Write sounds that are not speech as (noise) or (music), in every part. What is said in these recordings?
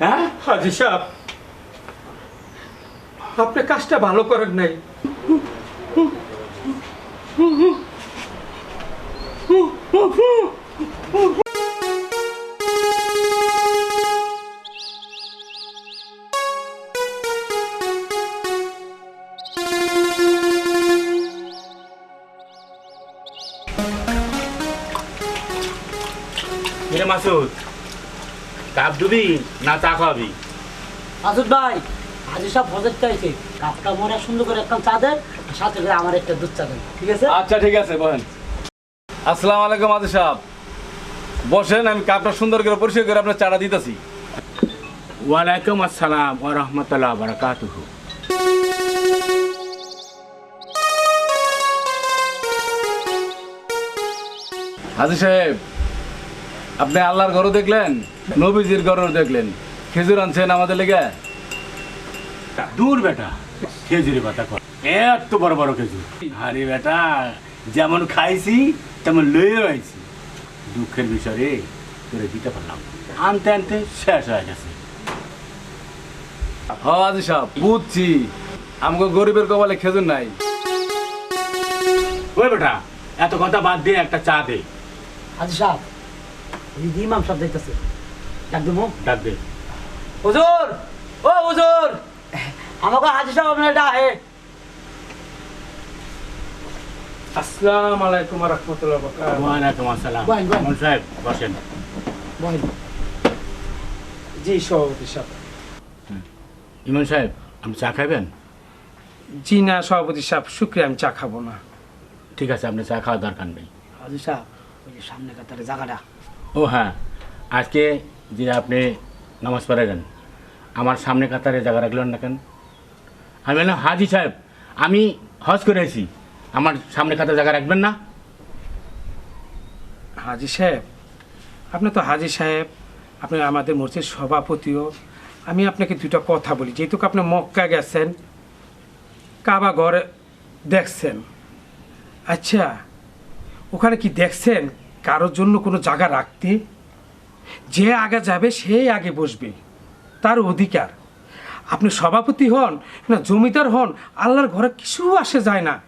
হ্যাঁ? আপনি কাজটা ভালো করেন নাই। কাপ দুবি না চা খাওয়াবি? আসুদ ভাই আজি সব ভোজের চাইছে কাপটা মনে সুন্দর করে একটা চা দেন সাথে করে আমার একটা দুধ চা দেন। ঠিক আছে? আচ্ছা ঠিক আছে বহেন আসসালামু আলাইকুম আদি সাহেব। বসেন আমি কাপটা সুন্দর করে পরিষ্কার করে আপনার চাটা দিতেছি। ওয়ালাইকুম আসসালাম ওয়া রাহমাতুল্লাহ ওয়া বারাকাতুহু। হাজি সাহেব আপনি আল্লাহর ঘরও দেখলেন নবীজির ঘরও দেখলেন। খেজুর আনছেন আমাদের লেগে? দূর বেটা খেজুরি কথা কর এত বড় বড় খেজুর। আরে বেটা যেমন খাইছি তেমন লয়ে আইছি। দুঃখের বিষয় রে তোরে দিতে পারলাম আনতে আনতে শেষ হয়ে গেছে। হাজি সাহেব বুঝছি। আমাকে গরিবের কপালে খেজুর নাই। ওই বেটা এত কথা বাদ দিয়ে একটা চা দে। আজি সাহেব ইমাম সাহেব দেখতেছে ডাক দেবো? ডাক দে। হুজুর! ও হুজুর! আমাকে হাজি সাহেব আপনার ডাহে আসসালাম আলাইকুম রহমতুল্লাহ বরকাত ওয়ালাইকুম আসসালাম। বয়েন, বয়েন। মন সাহেব বসেন। বল জি সভাপতি সাহেব। ইমন সাহেব আপনি চা খাবেন? জি না সভাপতি সাহেব শুক্রিয়া আমি চা খাব না। ঠিক আছে আপনি চা খাওয়ার দরকার নেই। হাজি সাহেব ওই সামনে কাতারে জায়গাটা। ও হ্যাঁ আজকে যে আপনি নামাজ পড়ালেন আমার সামনে কাতারে জায়গা রাখলেন না কেন? আমি বললাম, হাজি সাহেব, আমি হজ করে এসেছি, আমার সামনে কাতারে জায়গা রাখবেন না? হাজি সাহেব, আপনি তো হাজি সাহেব, আপনি আমাদের মসজিদ সভাপতিও, আমি আপনাকে দুটো কথা বলি। যেহেতু আপনি মক্কা গেছেন, কাবা ঘরে দেখছেন। আচ্ছা ওখানে কি দেখছেন? কারোর জন্য কোনো জায়গা রাখতে যে আগে যাবে সেই আগে বসবে। তার অধিকার। আপনি সভাপতি হন না জমিদার হন আল্লাহর ঘরে কিছু আসে যায় না।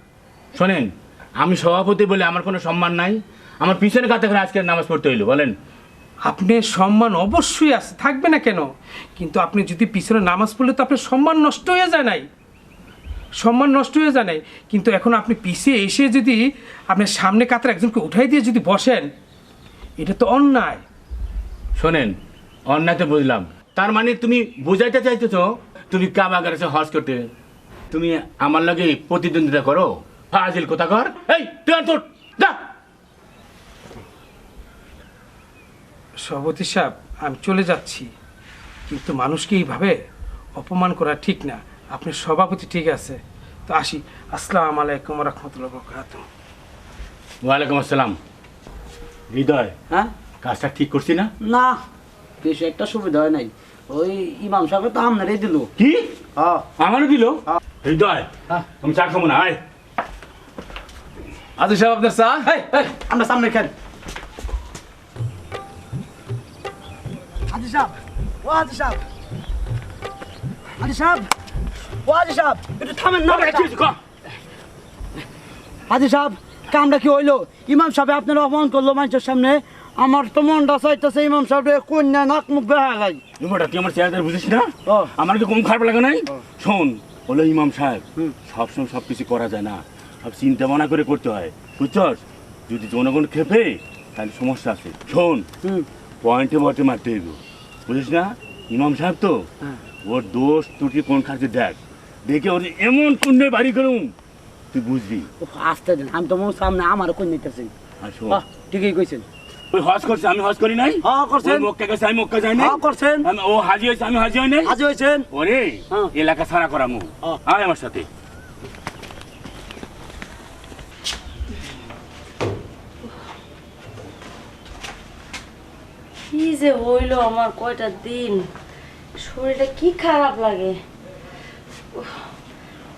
শোনেন আমি সভাপতি বলে আমার কোনো সম্মান নাই। আমার পিছনে কাতে করে আজকে নামাজ পড়তে হইল বলেন। আপনি সম্মান অবশ্যই আছে থাকবে না কেন? কিন্তু আপনি যদি পিছনে নামাজ পড়লে তো আপনার সম্মান নষ্ট হয়ে যায় নাই। সম্মান নষ্ট হয়ে যায় নাই। কিন্তু এখন আপনি পিছিয়ে এসে যদি আপনার সামনে কাতার একজনকে উঠাই দিয়ে যদি বসেন এটা তো অন্যায়। শোনেন অন্যায় তো বুঝলাম। তার মানে তুমি বুঝাইতে চাইতেছো তুমি কাবাগার এসে হজ করতে। তুমি আমার লাগে প্রতিদ্বন্দ্বিতা করো। হাজিল কোথা কর এই তুই তোর যা। সভাপতি সাহেব আমি চলে যাচ্ছি। কিন্তু মানুষকে এইভাবে অপমান করা ঠিক না। আপনি সভাপতি ঠিক আছে। তো আসি। আসসালাম আলাইকুম রহমতুল্লাহ বরকাত ওয়ালাইকুম আসসালাম। হৃদয় হ্যাঁ? কাজটা ঠিক করছি না? না বেশি একটা সুবিধা হয় নাই। ওই ইমাম সাহেব তো আপনারই দিল। কি? হ্যাঁ। আমারও দিল? হৃদয় হ্যাঁ। আমি চা খাব না? আয়। আদি সাহেব আপনার চা? আমরা সামনে খেল। হাজি সাহেব ও হাজি সাহেব। হাজি সাহেব ও হাজি সাহেব একটু থামেন না হাজি সাহেব কামটা কি হইল? ইমাম সাহেব আপনার অপমান করল মানুষের সামনে। আমার তো মনটা চাইতেছে ইমাম সাহেব কন্যা নাক মুখ বেহা এবারটা তুই আমার চেহারা বুঝিস না? ও। আমার কি কম খারাপ লাগে নাই? শোন বলো ইমাম সাহেব সবসময় সব কিছু করা যায় না। সব চিন্তা ভাবনা করে করতে হয়। বুঝছস? যদি জনগণ খেপে তাহলে সমস্যা আছে। শোন পয়েন্টে বটে মারতে হইব। বুঝিস না? ইমাম সাহেব তো হ্যাঁ। ওর দোষ ত্রুটি কোন খাচ্ছে দেখ। দেখে ওর এমন পুণ্যের বাড়ি করুম। তুই বুঝবি। আসতে দেন আমি তো মোর সামনে আমার কোন নিতেছি। ঠিকই কইছেন। ওই হজ করছে আমি হজ করি নাই? হ্যাঁ, করছেন। ওই মক্কা গেছে আমি মক্কা যাই নাই? হ্যাঁ, করছেন। আমি- ও হাজি হয়েছে আমি হাজি হই নাই? হাজি হয়েছেন। ওরে হ্যাঁ। এলাকা ছাড়া করা মু হ্যাঁ। আয় আমার সাথে। কি যে হইল আমার কয়টা দিন? শরীরটা কি খারাপ লাগে?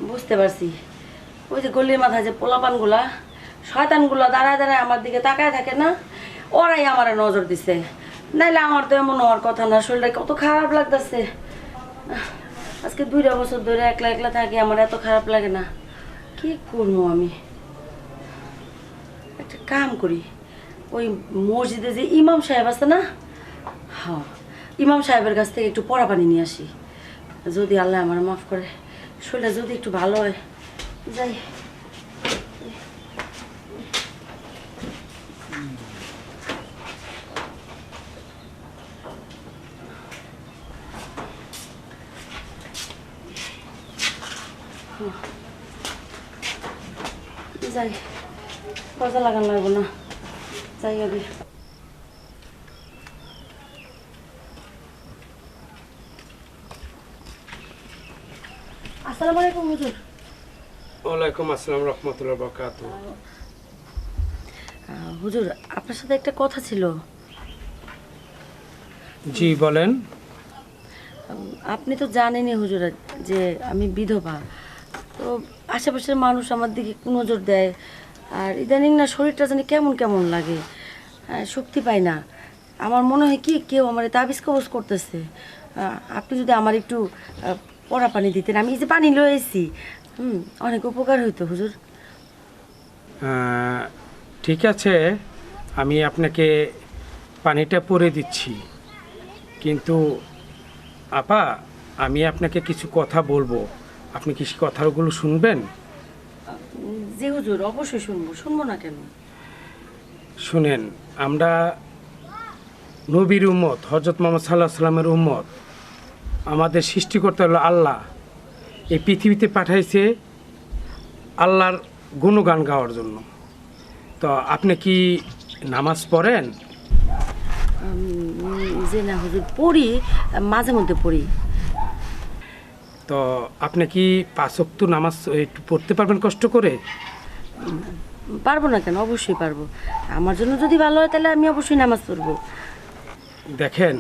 বুঝতে পারছি। ওই যে গলির মাথায় যে পোলাপানগুলা, শয়তানগুলা দাঁড়ায় দাঁড়ায় আমার দিকে তাকায় থাকে না, ওরাই আমার নজর দিছে। নাইলে আমার তো এমন হওয়ার কথা না, শরীরটা কত খারাপ লাগতেছে। আজকে দুইটা বছর ধরে একলা একলা থাকি, আমার এত খারাপ লাগে না। কি করব আমি? একটা কাম করি, ওই মসজিদে যে ইমাম সাহেব আছে না হ্যাঁ ইমাম সাহেবের কাছ থেকে একটু পড়া পানি নিয়ে আসি। যদি আল্লাহ আমার মাফ করে। শরীরটা যদি একটু ভালো হয় যাই। যাই পয়সা লাগান লাগবো না। যাই আগে। আসসালামু আলাইকুম হুজুর। ওয়ালাইকুম আসসালাম রহমতুল্লাহ বরকাত হুজুর আপনার সাথে একটা কথা ছিল। জি বলেন। আপনি তো জানেনই হুজুর যে আমি বিধবা। তো আশেপাশের মানুষ আমার দিকে নজর দেয়। আর ইদানিং না শরীরটা জানি কেমন কেমন লাগে। শক্তি পাই না। আমার মনে হয় কি কেউ আমার তাবিজ কবজ করতেছে। আপনি যদি আমার একটু পড়া পানি দিতেন আমি এই যে পানি লয়ে এসেছি হুম অনেক উপকার হইতো হুজুর। ঠিক আছে আমি আপনাকে পানিটা পরে দিচ্ছি। কিন্তু আপা আমি আপনাকে কিছু কথা বলব। আপনি কি কথাগুলো শুনবেন? জি হুজুর অবশ্যই শুনব শুনব না কেন? শুনেন আমরা নবীর উম্মত হজরত মোহাম্মদ সাল্লাহ সাল্লামের উম্মত। আমাদের সৃষ্টিকর্তা হলো আল্লাহ। এই পৃথিবীতে পাঠাইছে আল্লাহর গুণগান গাওয়ার জন্য। তো আপনি কি নামাজ পড়েন? যে না হুজুর পড়ি মাঝে মধ্যে পড়ি। তো আপনি কি পাঁচক্ত নামাজ একটু পড়তে পারবেন কষ্ট করে? পারব না কেন? অবশ্যই পারব। আমার জন্য যদি ভালো হয় তাহলে আমি অবশ্যই নামাজ পড়ব। দেখেন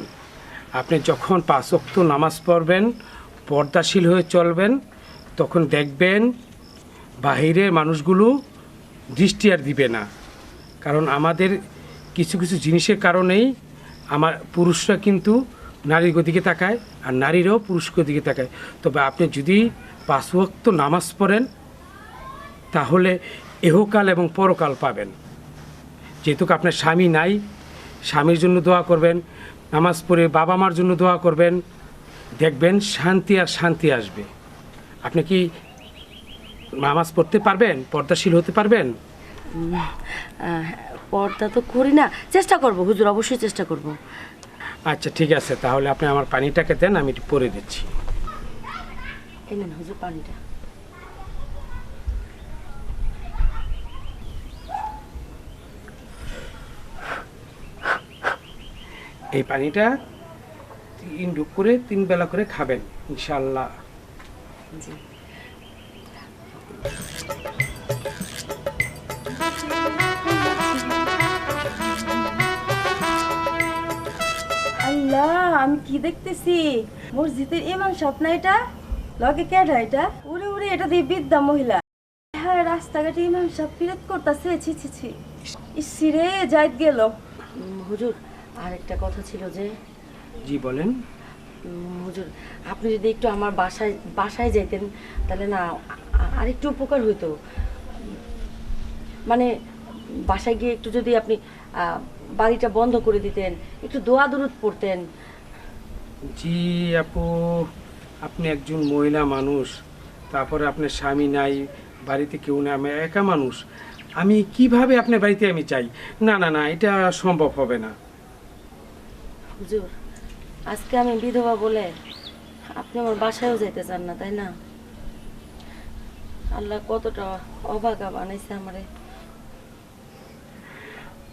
আপনি যখন পাঁচ ওয়াক্ত নামাজ পড়বেন, পর্দাশীল হয়ে চলবেন, তখন দেখবেন বাহিরের মানুষগুলো দৃষ্টি আর দিবে না। কারণ আমাদের কিছু কিছু জিনিসের কারণেই আমার পুরুষরা কিন্তু নারীর দিকে তাকায় আর নারীরাও পুরুষের দিকে তাকায়। তবে আপনি যদি পাঁচ ওয়াক্ত নামাজ পড়েন, তাহলে এহকাল এবং পরকাল পাবেন। যেহেতু আপনার স্বামী নাই, স্বামীর জন্য দোয়া করবেন নামাজ পড়ে বাবা মার জন্য দোয়া করবেন। দেখবেন শান্তি আর শান্তি আসবে। আপনি কি নামাজ পড়তে পারবেন? পর্দাশীল হতে পারবেন? পর্দা তো করি না চেষ্টা করব হুজুর অবশ্যই চেষ্টা করব। আচ্ছা ঠিক আছে তাহলে আপনি আমার পানিটাকে দেন আমি একটু পরে দিচ্ছি। হুজুর পানিটা। এই পানিটা তিন ডুব করে তিন বেলা করে খাবেন ইনশাল্লাহ জি। আল্লাহ আমি কি দেখতেছি? মসজিদের ইমাম সাহেব না এটা? লগে কেডা এটা? উড়ে উড়ে এটা দিয়ে বিদ্যা মহিলা। হ্যাঁ রাস্তাঘাটে ইমাম সাহেব ফিরত করতেছে ছি ছি ছি। ইসিরে যাইত গেল। হুজুর আর একটা কথা ছিল যে জি বলেন। হুজুর আপনি যদি একটু আমার বাসায় বাসায় যেতেন তাহলে না আরেকটু উপকার হইতো। মানে বাসায় গিয়ে একটু যদি আপনি বাড়িটা বন্ধ করে দিতেন একটু দোয়া দরুদ পড়তেন। জি আপু আপনি একজন মহিলা মানুষ তারপরে আপনার স্বামী নাই বাড়িতে কেউ নেই আমি একা মানুষ। আমি কীভাবে আপনার বাড়িতে আমি চাই না না না এটা সম্ভব হবে না। হুজুর, আজকে আমি বিধবা বলে আপনি আমার বাসায়ও যেতে চান না, তাই না? আল্লাহ কতটা অভাগা বানাইছে আমারে।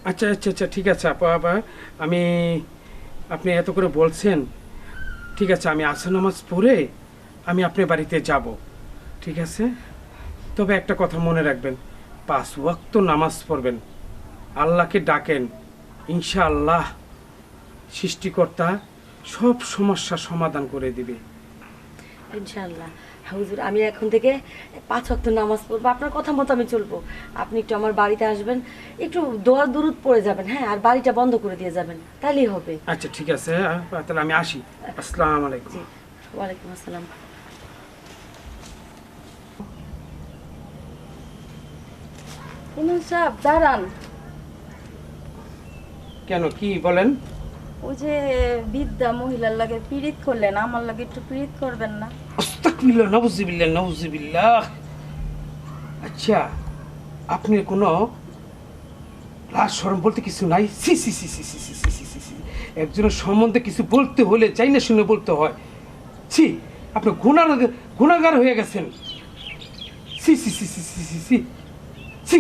আচ্ছা আচ্ছা আচ্ছা ঠিক আছে, আপা আপা, আমি, আপনি এত করে বলছেন, ঠিক আছে, আমি আসর নামাজ পড়ে আমি আপনার বাড়িতে যাব, ঠিক আছে? তবে একটা কথা মনে রাখবেন, পাঁচ ওয়াক্ত নামাজ পড়বেন, আল্লাহকে ডাকেন, ইনশাআল্লাহ সৃষ্টিকর্তা সব সমস্যা সমাধান করে দিবে। ইনশাল্লাহ হুজুর আমি এখন থেকে পাঁচ ওয়াক্ত নামাজ পড়ব। আপনার কথা মতো আমি চলবো। আপনি একটু আমার বাড়িতে আসবেন। একটু দোয়া দুরুদ পড়ে যাবেন হ্যাঁ? আর বাড়িটা বন্ধ করে দিয়ে যাবেন। তাহলেই হবে। আচ্ছা ঠিক আছে। তাহলে আমি আসি। আসসালামু আলাইকুম। ওয়ালাইকুম আসসালাম। ইমাম সাহেব দাঁড়ান। কেন কি বলেন? ওই যে বিদ্যা মহিলার লাগে পীড়িত করলেন, আমার লাগে একটু পীড়িত করবেন না। আস্তাকবিল্লাহ নবজিবিল্লাহ নবজিবিল্লাহ আচ্ছা আপনি কোনো লাজ শরম বলতে কিছু নাই? সি সি সি সি সি সি সি সি সি সি। একজনের সম্বন্ধে কিছু বলতে হলে চাই না শুনে বলতে হয়। ছি, আপনি গুণার গুণাগার হয়ে গেছেন। সি সি সি সি সি সি সি সি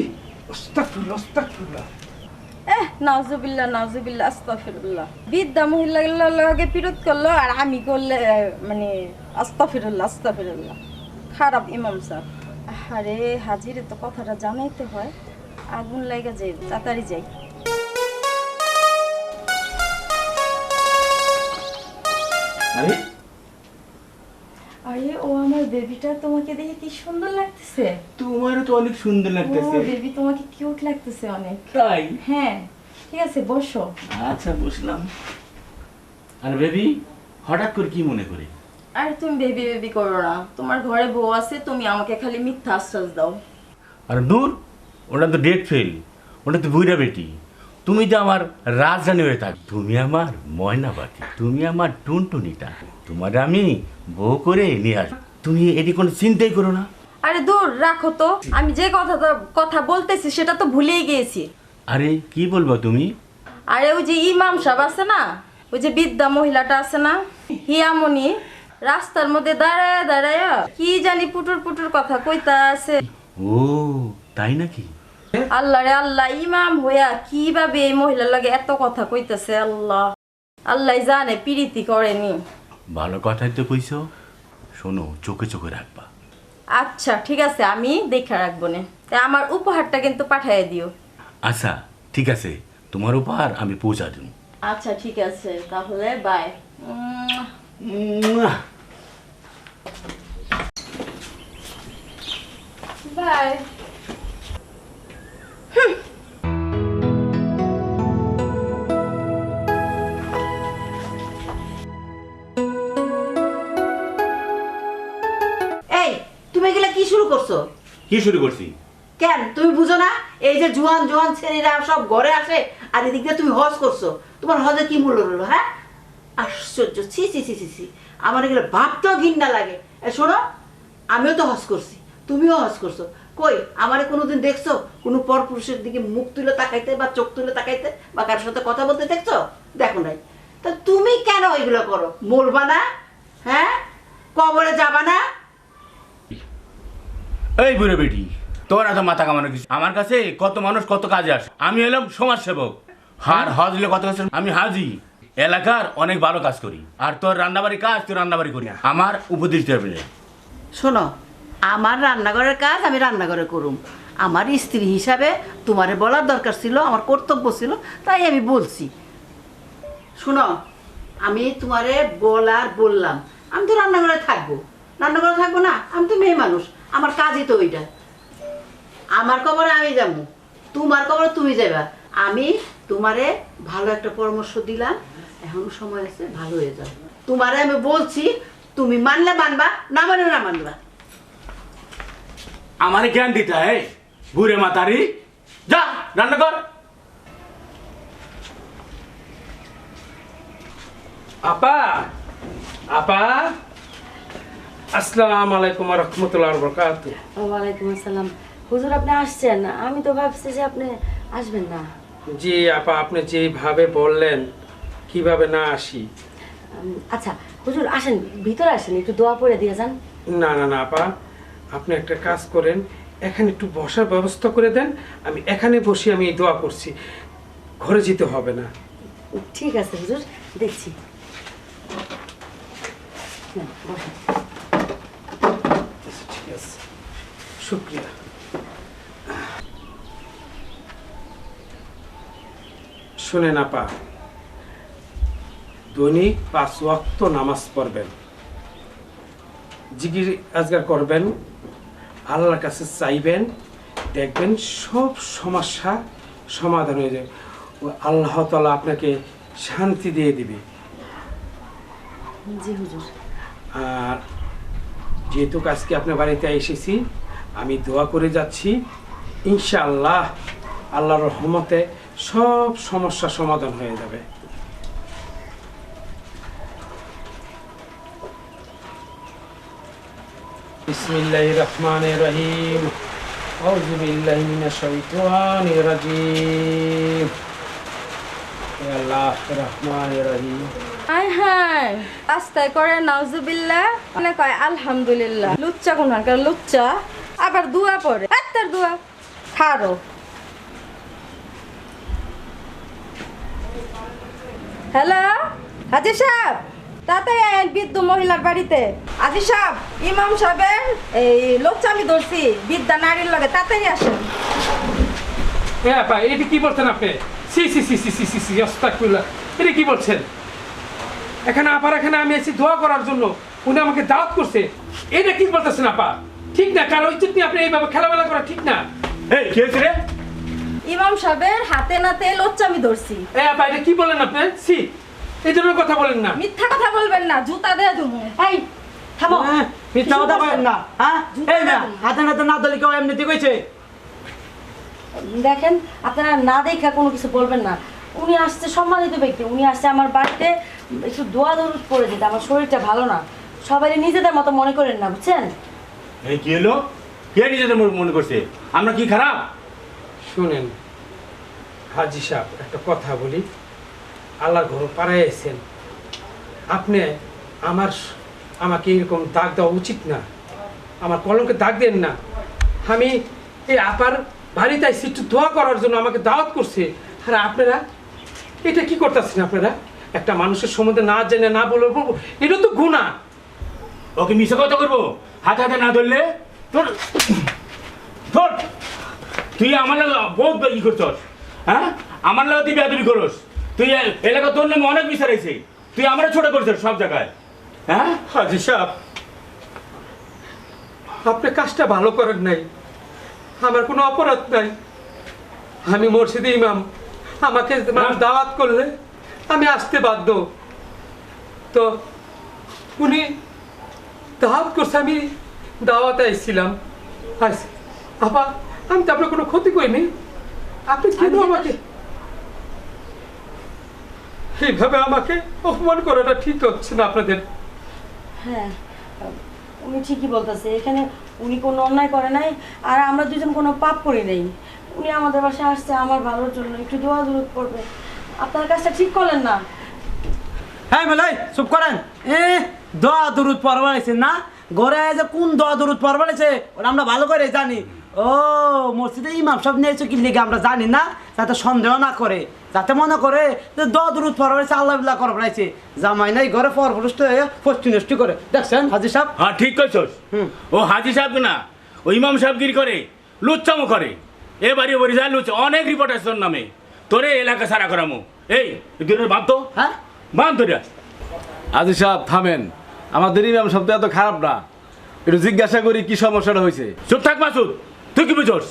আস্তাকবিল্লাহ আস্তাকবিল্লাহ এহ নাজুবিল্লাহ নাজুবিল্লাহ আস্তাফিরুল্লাহ বিদ্যা মহিলার লাগে পীড়িত করল আর আমি করলে মানে আস্তাফিরুল্লাহ আস্তাফিরুল্লাহ খারাপ ইমাম সাহেব আরে হাজিরে তো কথাটা জানাইতে হয়। আগুন লাগে যাই তাড়াতাড়ি যাই। আরে আরে ও আমার বেবিটা তোমাকে দেখে কি সুন্দর লাগতেছে? তোমারও তো অনেক সুন্দর ও লাগতেছে বেবি তোমাকে কিউট লাগতেছে অনেক। তাই? হ্যাঁ ঠিক আছে বসো। আচ্ছা বুঝলাম আর বেবি হঠাৎ করে কি মনে করে? আরে তুমি বেবি বেবি করো না। তোমার ঘরে বউ আছে তুমি আমাকে খালি মিথ্যা আশ্বাস দাও। আর দূর ওটা তো ডেট ফেল ওটা তো বুইরা বেটি। তুমি তো আমার রাজরানী হয়ে থাক তুমি আমার ময়না পাখি তুমি আমার টুনটুনিটা তোমার আমি বউ করে নিয়ে আস। তুমি এটি কোনো চিন্তাই করো না। আরে দূর রাখো তো। আমি যে কথাটা কথা বলতেছি সেটা তো ভুলেই গিয়েছি। আরে কি বলব তুমি? আরে ওই যে ইমাম সাহেব আছে না ওই যে বিদ্যা মহিলাটা আছে না হিয়ামনি রাস্তার মধ্যে দাঁড়ায় দাঁড়ায় কি জানি পুটুর পুটুর কথা কইতা আছে ও তাই নাকি? আল্লাহ রে আল্লাহ ইমাম হইয়া কীভাবে এই মহিলার লাগে এত কথা কইতাছে আল্লাহ? আল্লাহ জানে পিরিতি করেনি। ভালো কথাই তো কইছো। শোনো চোখে চোখে রাখবা। আচ্ছা ঠিক আছে আমি দেখে রাখব না। আমার উপহারটা কিন্তু পাঠিয়ে দিও। আচ্ছা ঠিক আছে। তোমার উপহার আমি পৌঁছা দেব আচ্ছা ঠিক আছে তাহলে বাই। বাই। (laughs) এই তুমি এগুলা কি শুরু করছ? কি শুরু করছি? কেন? তুমি বুঝো না? এই যে জোয়ান জোয়ান ছেলেরা সব ঘরে আসে আর এদিক দিয়ে তুমি হজ করছ। তোমার হজে কি মূল্য রইল হ্যাঁ? আশ্চর্য ছি ছি ছি ছি ছি। আমার এগুলো ভাবতেও ঘিন্না লাগে। এ শোনো আমিও তো হজ করছি তুমিও হজ করছ। কই? আমারে কোনোদিন দেখছ? কোনো পরপুরুষের দিকে মুখ তুলে তাকাইতে বা চোখ তুলে তাকাইতে বা কারোর সাথে কথা বলতে দেখছ? দেখো নাই। তা তুমি কেন এগুলো করো? মরবা না? হ্যাঁ? কবরে যাবা না? এই বুড়ো বেটি তোর এত মাথা কামানো কিছু আমার কাছে কত মানুষ কত কাজে আসে। আমি এলাম সমাজ সেবক হার হজ হলে কত কাজ আমি হাজি। এলাকার অনেক ভালো কাজ করি। আর তোর রান্নাবাড়ি কাজ তোর রান্নাবাড়ি করি আমার উপদেশ দেবে শোনো আমার রান্নাঘরের কাজ আমি রান্নাঘরে করুম। আমার স্ত্রী হিসাবে তোমারে বলার দরকার ছিল, আমার কর্তব্য ছিল, তাই আমি বলছি। শোনো, আমি তোমারে বলার বললাম, আমি তো রান্নাঘরে থাকব। রান্নাঘরে থাকব না, আমি তো মেয়ে মানুষ, আমার কাজই তো ওইটা। আমার কবরে আমি যাব, তোমার কবরে তুমি যাবা আমি তোমারে ভালো একটা পরামর্শ দিলাম, এখন সময় আছে, ভালো হয়ে যাবে। তোমারে আমি বলছি, তুমি মানলে মানবা, না মানলে না মানবা। আমারে জ্ঞান দিতে হয় বুড়ে মাতারি। যা রান্না কর। আপা আপা। আসসালামু আলাইকুম রহমতুল্লাহ বরকাত ওয়ালাইকুম আসসালাম। হুজুর আপনি আসছেন? আমি তো ভাবছি যে আপনি আসবেন না। জি আপা আপনি যেভাবে বললেন কীভাবে না আসি? আচ্ছা হুজুর আসেন ভিতরে আসেন একটু দোয়া পড়ে দিয়ে যান। না না না আপা। আপনি একটা কাজ করেন এখানে একটু বসার ব্যবস্থা করে দেন আমি এখানে বসে আমি এই দোয়া করছি। ঘরে যেতে হবে না। ঠিক আছে হুজুর দেখছি। নেন, বসেন। ঠিক আছে। শুক্রিয়া। শুনেন আপা দৈনিক পাঁচ ওয়াক্ত নামাজ পড়বেন। জিগির আজগার করবেন আল্লাহর কাছে চাইবেন দেখবেন সব সমস্যা সমাধান হয়ে যাবে। ও আল্লাহ তালা আপনাকে শান্তি দিয়ে দিবে। জি হুজুর। আর যেহেতু আজকে আপনার বাড়িতে এসেছি আমি দোয়া করে যাচ্ছি ইনশাআল্লাহ আল্লাহর রহমতে সব সমস্যা সমাধান হয়ে যাবে। বিসমিল্লাহ রহমান রহিম أعوذ بالله من الشيطان الرجيم يا الله الرحمن الرحيم হাই হাই রাস্তায় করে নাউজুবিল্লাহ মানে কয় আলহামদুলিল্লাহ লুচ্চা কোনখানকার লুচ্চা আবার দুয়া পড়ে তার দুয়া খারো হ্যালো হাজি সাহেব তাড়াতাড়ি আয়েন বৃদ্ধ মহিলার বাড়িতে। হাজি সাহেব ইমাম সাহেবের এই লোচ্চা আমি ধরছি বিদ্যা নারীর লগে তাড়াতাড়ি আসেন। হ্যাঁ ভাই এটা কি বলছেন আপনি? সি সি সি সি সি সি সি আস্তাগফিরুল্লাহ। এটা কি বলছেন? এখানে আপার এখানে আমি এসেছি দোয়া করার জন্য। উনি আমাকে দাওয়াত করছে। এটা কি বলতেছেন আপা? ঠিক না কারও ইজ্জত নিয়ে আপনি এইভাবে খেলামেলা করা ঠিক না। এই কি হয়েছে রে? ইমাম সাহেবের হাতে নাতে লোচ্চা আমি ধরছি। এ আপা এটা কি বলেন আপনি? সি এই ধরনের কথা বলেন না। মিথ্যা কথা বলবেন না জুতা দেয়া তুমি এই থামো। হ্যাঁ, মিথ্যা কথা বলেন না হ্যাঁ? এই না হাতে নাতে না দলি কেউ এমনিতে কইছে? দেখেন আপনারা না দেখা কোনো কিছু বলবেন না। উনি আসছে সম্মানিত ব্যক্তি উনি আসছে আমার বাড়িতে একটু দোয়া দরুদ করে দিতে আমার শরীরটা ভালো না। সবাই নিজেদের মতো মনে করেন না বুঝছেন? এই কি হলো? কে নিজেদের মনে করছে? আমরা কি খারাপ? শুনেন হাজি সাহেব একটা কথা বলি। আল্লাহর ঘর এসেছেন আপনি আমার আমাকে এরকম দাগ দেওয়া উচিত না। আমার কলমকে দাগ দেন না। আমি এই আপার বাড়িতে একটু দোয়া করার জন্য আমাকে দাওয়াত করছে। আর আপনারা, এটা কি করতেছেন আপনারা? একটা মানুষের সম্বন্ধে না জেনে না বলে বলব, এটা তো গুণা ওকে মিশে কথা করব হাতে হাতে না ধরলে? তোর তুই আমার লাগে বহুত ই করছস হ্যাঁ? আমার লাগে তুই বেদবি করস। তুই এলাকা তোর নামে অনেক বিচার হয়েছে। তুই আমরা ছোট করছিস সব জায়গায়। হ্যাঁ? হাজি সাহেব আপনি কাজটা ভালো করেন নাই। আমার কোনো অপরাধ নাই। আমি মসজিদে ইমাম। আমাকে মানুষ দাওয়াত করলে আমি আসতে বাধ্য। তো উনি দাওয়াত করছে আমি দাওয়াতে আইছিলাম। আইসি আবার আমি তো আপনার কোনো ক্ষতি করিনি। আপনি কেন আমাকে এইভাবে আমাকে অপমান করাটা ঠিক হচ্ছে না আপনাদের? হ্যাঁ উনি ঠিকই বলতেছে এখানে উনি কোনো অন্যায় করে নাই আর আমরা দুজন কোনো পাপ করি নাই। উনি আমাদের বাসায় আসছে আমার ভালোর জন্য একটু দোয়া দূরত পড়বে। আপনার কাজটা ঠিক করলেন না। হ্যাঁ মেলাই চুপ করেন। এ দোয়া দরুদ পড়বা লাগছে না? ঘরে যে কোন দোয়া দরুদ পড়বা লাগছে ওটা আমরা ভালো করে জানি। ও মসজিদে ইমাম সব নিয়েছে কি লিগে আমরা জানি না যাতে সন্দেহ না করে। যাতে মনে করে যে দরুদ পড়বা লাগছে আল্লাহ বিল্লাহ করবা লাগছে জামাই নাই ঘরে পর পুরুষ ফষ্টি নষ্টি করে। দেখছেন হাজির সাহেব? হ্যাঁ ঠিক করছস হুম। ও হাজি সাহেব না ও ইমাম সাহেবগিরি করে লুচ্চামো করে। এ বাড়ি বাড়ি যায় লুচ্চা অনেক রিপোর্ট আছে তোর নামে। তোরে এলাকা সারা করামো। এই দুটো বাঁধ তো। হ্যাঁ? বাঁধ তোরা আজি সাহেব থামেন। আমাদের ইমাম শব্দ এত খারাপ না। একটু জিজ্ঞাসা করি কি সমস্যাটা হয়েছে? চুপ থাক মাসুদ। তুই কি বুঝছস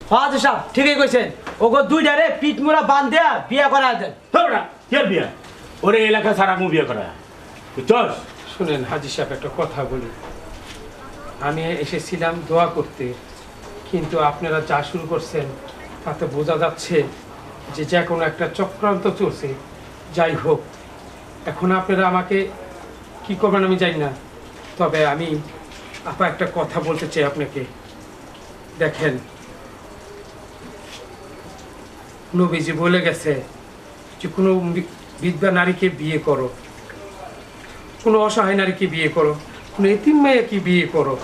হাজির সাহেব ঠিকই কইছেন। ওগো দুইটারে পিঠ মুড়া বান দেয়া বিয়া করা দেন। তোরা কি বিয়া। ওরে এলাকা সারা মু বিয়ে করা বুঝছস? শুনেন হাজি সাহেব একটা কথা বলি। আমি এসেছিলাম দোয়া করতে কিন্তু আপনারা যা শুরু করছেন তাতে বোঝা যাচ্ছে যে যে কোনো একটা চক্রান্ত চলছে। যাই হোক এখন আপনারা আমাকে কি করবেন আমি জানি না। তবে আমি আপা, একটা কথা বলতে চাই আপনাকে। দেখেন, নবীজি বলে গেছে যে, কোনো বিধবা নারীকে বিয়ে করো, কোনো অসহায় নারীকে বিয়ে করো, কোনো এতিম মেয়েকে বিয়ে করো।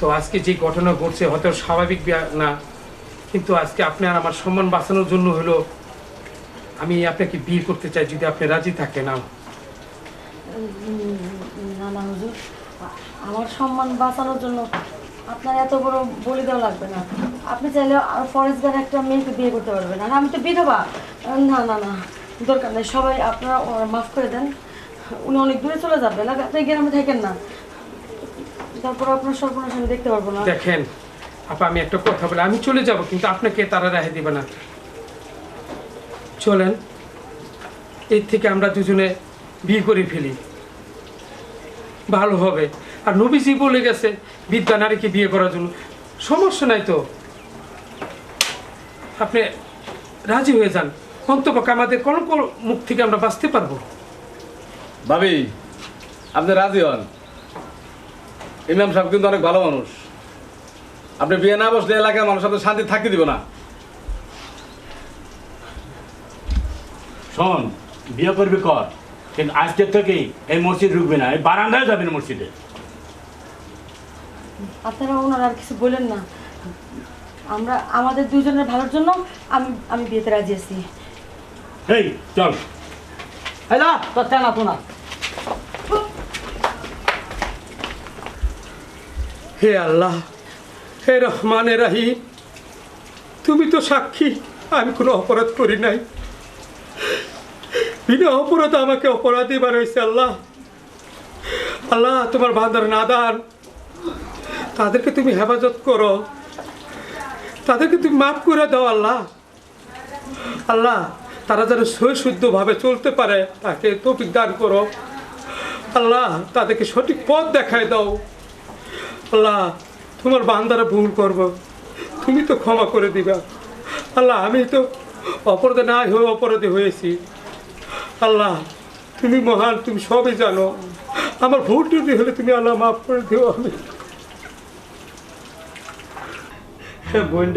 তো আজকে যে ঘটনা ঘটছে, হয়তো স্বাভাবিক না, কিন্তু আজকে আপনার আমার সম্মান বাঁচানোর জন্য হলো, আমি আপনাকে বিয়ে করতে চাই, যদি আপনি রাজি থাকেন না না, হুজুর। আমার সম্মান বাঁচানোর জন্য আপনার এত বড় বলি দেওয়া লাগবে না। আপনি চাইলে ফরেস্টগার একটা মেয়েকে বিয়ে করতে পারবেন। আর আমি তো বিধবা। না না না, দরকার নেই। সবাই আপনারা মাফ করে দেন। উনি অনেক দূরে চলে যাবেন। আপনি গ্রামে থাকেন না। তারপর আপনার সর্বনাশ আমি দেখতে পারব না। দেখেন, আপা, আমি একটা কথা বলি। আমি চলে যাব, কিন্তু আপনাকে তারা রেহাই দিবে না। চলেন, এর থেকে আমরা দুজনে বিয়ে করে ফেলি। ভালো হবে। আর নবীজি বলে গেছে বিদ্যা নারীকে বিয়ে করার জন্য। সমস্যা নাই তো? আপনি রাজি হয়ে যান। অন্তপক্ষে আমাদের কলঙ্ক মুখ থেকে আমরা বাঁচতে পারব? ভাবি আপনি রাজি হন? ইমাম সাহেব কিন্তু অনেক ভালো মানুষ। আপনি বিয়ে না বসলে এলাকার মানুষ আপনার শান্তি থাকতে দিব না। শোন বিয়ে করবি কর কিন্তু আজকের থেকেই এই মসজিদ ঢুকবে না এই বারান্দায় যাবে না মসজিদে। আপনারা ওনার আর কিছু বলেন না। আমরা আমাদের দুজনের ভালোর জন্য আমি আমি বিয়েতে রাজি আছি। এই চল। হ্যালো তোর চেনা তো হে আল্লাহ হে রহমান এ রাহিম তুমি তো সাক্ষী আমি কোনো অপরাধ করি নাই। বিনা অপরাধ আমাকে অপরাধী বানাইছে আল্লাহ। আল্লাহ তোমার বান্দার নাদান তাদেরকে তুমি হেফাজত করো। তাদেরকে তুমি মাফ করে দাও আল্লাহ। আল্লাহ, তারা যেন সৈশুদ্ধভাবে চলতে পারে, তাকে তৌফিক দান করো। আল্লাহ, তাদেরকে সঠিক পথ দেখায় দাও। আল্লাহ, তোমার বান্দারা ভুল করব। তুমি তো ক্ষমা করে দিবা। আল্লাহ, আমি তো অপরাধে না হয়ে অপরাধী হয়েছি। আল্লাহ, তুমি মহান, তুমি সবই জানো। আমার ভুল টুটি হলে তুমি আল্লাহ মাফ করে দিও আমি বোন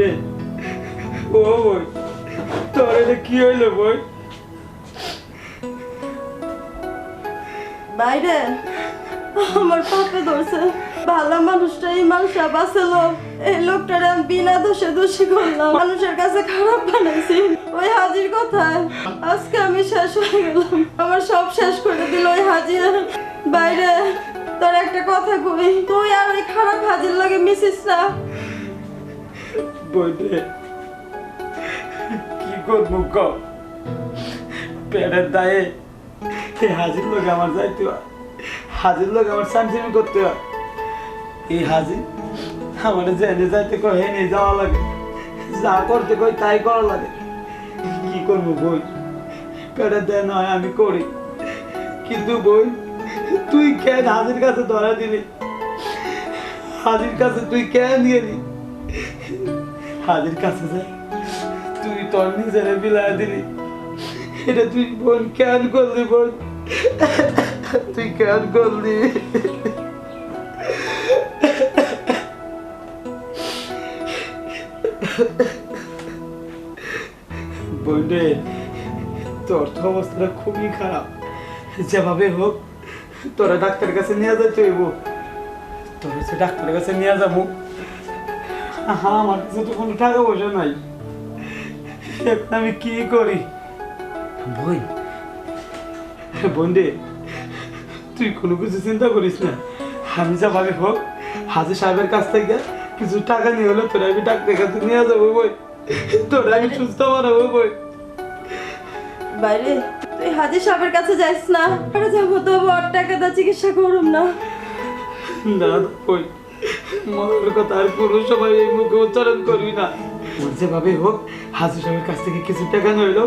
ও বই তোর এটা কি হইল বই বাইরে, আমার ধরছে। ভালো মানুষটা আসলো এই লোকটারে আমি বিনা দোষে দোষী করলাম। মানুষের কাছে খারাপ বানাইছি। ওই হাজির কথায়? আজকে আমি শেষ হয়ে গেলাম। আমার সব শেষ করে দিল ওই হাজির। বাইরে, তোর একটা কথা কই। তুই আর ওই খারাপ হাজির লাগে মিশিস না। বই কি করব ক পেটের দায়ে। এই হাজির লোক আমার যাইতে হয়। হাজির লোক আমার সামসিমি করতে হয়। এই হাজির আমার জেনে যাইতে কয়, হে নিয়ে যাওয়া লাগে। যা করতে কই তাই করা লাগে। কি করব বই? পেটের দেয় নয়, আমি করি। কিন্তু বই তুই কেন হাজির কাছে ধরা দিলি? হাজির কাছে তুই কেন গেলি হাজির কাছে যা তুই তোর নিজের বিলায় দিলি। এটা তুই বোন কেন করলি বোন তুই কেন করলি? বোন রে, তোর তো অবস্থাটা খুবই খারাপ। যেভাবে হোক, তোরা ডাক্তারের কাছে নিয়ে যাইতে হইব। তোর হচ্ছে ডাক্তারের কাছে নিয়ে যাব আমার কাছে তো কোনো টাকা পয়সা নাই। এখন আমি কি করি? বই বন্ধে তুই কোনো কিছু চিন্তা করিস না। আমি যা ভাবে হোক হাজি সাহেবের কাছ থেকে কিছু টাকা নিয়ে হলে তোরা আমি ডাক্তারের কাছে নিয়ে যাব বই। তোরা আমি সুস্থ বানাবো বই। বাইরে তুই হাজির সাহেবের কাছে যাইস না। আরে যাব তো বড় টাকা দা চিকিৎসা করুম না। না বই মনের কথা আর পুরো সবাই এই মুখে উচ্চারণ করবি না। ওর যেভাবে হোক হাজি সাহেবের কাছ থেকে কিছু টাকা নইল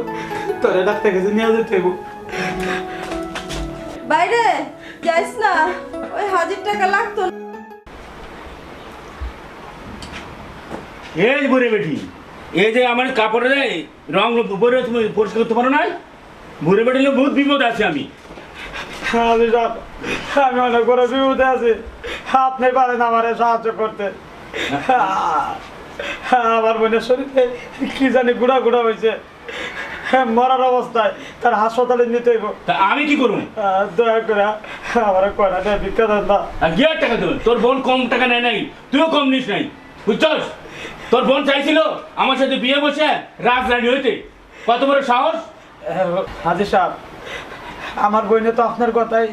তোরা ডাক্তার কাছে নিয়ে যেতে হইব বাইরে যাইস না? ওই হাজির টাকা লাগতো এই বুড়ে বেটি এই যে আমার কাপড়ে রং উপরে তুমি পরিষ্কার করতে পারো না বুড়ে বেটি বহুত বিপদ আছে আমি। আমি সব আমি অনেক বড় বিপদে আছি। আপনি পারেন আমার সাহায্য করতে। আমার বোনের শরীরে কি জানি গুড়া গুড়া হয়েছে মরার অবস্থায় তার হাসপাতালে নিতে হইব। আমি কি করব দয়া করে আমার কয়টা টাকা ভিক্ষা দেন না। কি টাকা দেবে তোর বোন কম টাকা নেয় নাই তুইও কম নিস নাই বুঝছস? তোর বোন চাইছিল আমার সাথে বিয়ে বসে রাজ রানী হইতে। কত বড় সাহস? হাজি সাহেব আমার বইনে তো আপনার কথাই।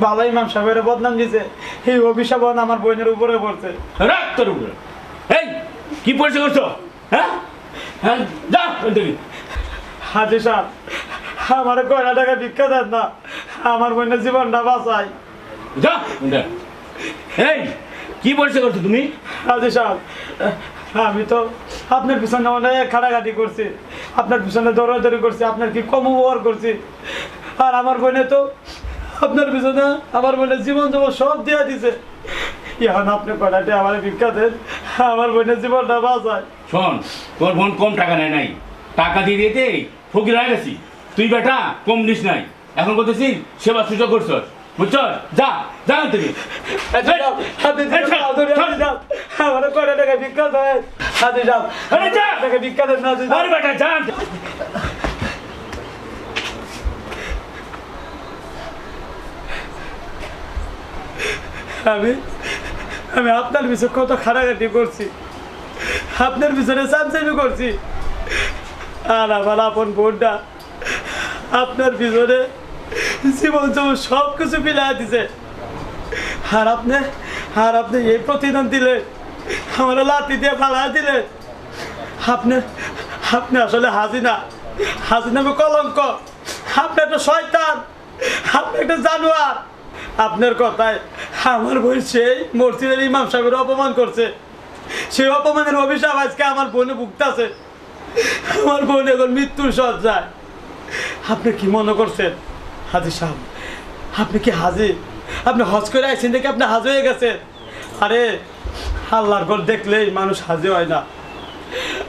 ভালো ইমাম সাহেবের বদনাম দিছে। এই অভিশাপ আমার বইনের উপরে পড়ছে। রাখ তোর উপরে। এই কি পড়ছে করছ? হ্যাঁ? হ্যাঁ? যা হাজি সাহেব আমার কয়টা টাকা ভিক্ষা দেন না। আমার বোনের জীবনটা বাঁচাই। যা। এই কি পরিচয় করছ তুমি? হাজি সাহেব আমি তো আপনার পিছনে অনেক খাটাখাটি করছি। আপনার পিছনে দৌড়াদৌড়ি করছি। আপনার কি কম ব্যবহার করছি? আর আমার বোনে তো আপনার পিছনে আমার বোনের জীবন জমা সব দিয়ে দিছে। এখন আপনি কটাতে আমার ভিক্ষা দেন আমার বোনের জীবনটা বাঁচায়। শোন তোর বোন কম টাকা নেয় নাই। টাকা দিয়ে দিতে ফকির হয়ে গেছি। তুই বেটা কম নিস নাই। এখন বলতেছি সেবা সুযোগ করছস। বুঝছ যা যা তুমি আমার কটা টাকা ভিক্ষা দেন? হাজি সাহেব, আরে যা! টাকা ভিক্ষা দেন হাজি আরে বেটা যা আমি আমি আপনার পিছনে কত খাটাখাটি করছি। আপনার পিছনে চামচামি করছি। আর আমার আপন বোনটা আপনার পিছনে জীবন জীবন সব কিছু মিলাই দিছে। আর আপনি আর আপনি এই প্রতিদান দিলেন আমার লাতি দিয়ে ফালা দিলেন আপনি আপনি আসলে হাজিনা হাজিনা কলঙ্ক। আপনি একটা শয়তান। আপনি একটা জানোয়ার। আপনার কথায় আমার বোন সেই মসজিদের ইমাম সাহেবের অপমান করছে। সেই অপমানের অভিশাপ আজকে আমার বোনে ভুগতেছে। আমার বোন এখন মৃত্যুর সজ্জায় আপনি কি মনে করছেন? হাজি সাহেব, আপনি কি হাজি? আপনি হজ করে আইছেন দেখে আপনি হাজি হয়ে গেছেন। আরে, আল্লাহর ঘর দেখলেই মানুষ হাজি হয় না।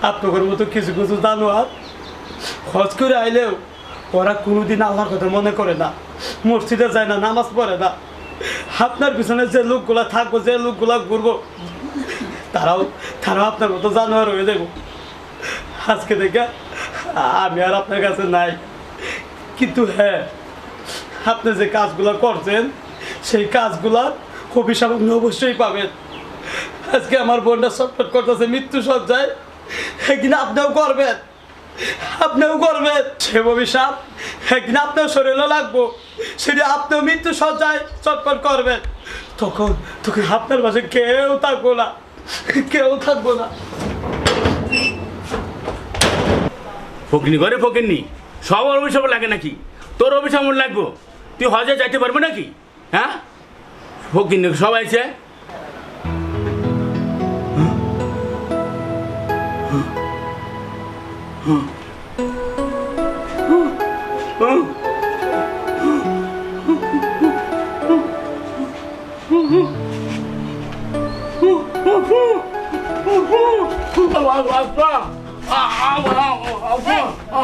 আপনাদের মতো কিছু কিছু জানোয়ার হজ করে আইলেও ওরা কোনোদিন আল্লাহর কথা মনে করে না। মসজিদে যায় না, নামাজ পড়ে না। আপনার পিছনে যে লোকগুলা থাকব, যে লোকগুলা ঘুরবো, তারাও তারাও আপনার মতো জানোয়ার হয়ে যাব আজকে দেখে আমি আর আপনার কাছে নাই। কিন্তু হ্যাঁ আপনি যে কাজগুলো করছেন, সেই কাজগুলা অভিশাপ আপনি অবশ্যই পাবেন। আজকে আমার বোনটা ছটফট করতেছে, মৃত্যু সজ্জায়। একদিন আপনিও করবেন। আপনিও করবেন সে অভিশাপ। একদিন আপনার শরীরও লাগবো। সেটা আপনিও মৃত্যু সজ্জায় চটপট করবেন। তখন তখন আপনার পাশে কেউ থাকব না। কেউ থাকব না। ফকিনি, ঘরে ফকিনি, সব অভিশাপ লাগে নাকি? তোর অভিশাপ লাগবো। তুই হজে যাইতে পারবে নাকি? হ্যাঁ? ফকিনি, সব আছে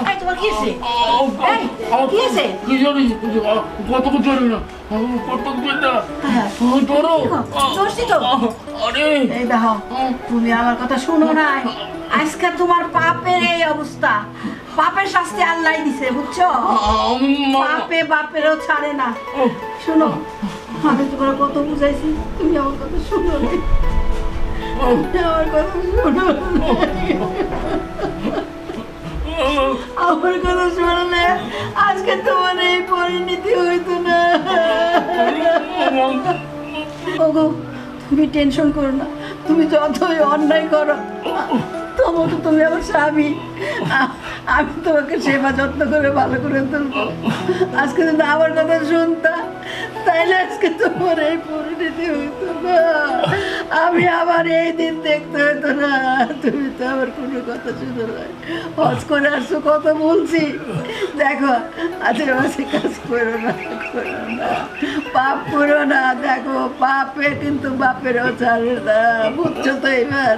এই, তোমার কি হয়েছে? এই, কি হয়েছে? কত কত না কত না দোষী তো। আরে এই দেখো তুমি আমার কথা শুনো নাই। আজকে তোমার পাপের এই অবস্থা। পাপের শাস্তি আল্লাহ দিছে বুঝছ? পাপে বাপেরও ছাড়ে না। শুনো আমি তোমার কত বুঝাইছি তুমি আমার কথা শুনো আমার কথা শুনো। আমার কথা শুনলে আজকে তোমার এই পরিণতি হইতো না। ওগো, তুমি টেনশন করো না। তুমি যতই অন্যায় করো তবু তো তুমি আমার স্বামী। আমি তোমাকে সেবা যত্ন করে ভালো করে তুলবো। আজকে যদি আমার কথা শুনতা, তাইলে আজকে তোমার এই পরিণতি হইতো না। আমি আবার এই দিন দেখতে হইতো না। তুমি তো আমার কোনো কথা শুনো না হজ করে আসছো, কত বলছি। দেখো মাঝে কাজ করো না করো না। পাপ করো না। দেখো, পাপে কিন্তু বাপেরও ছাড়ে না। বুঝছ তো এবার?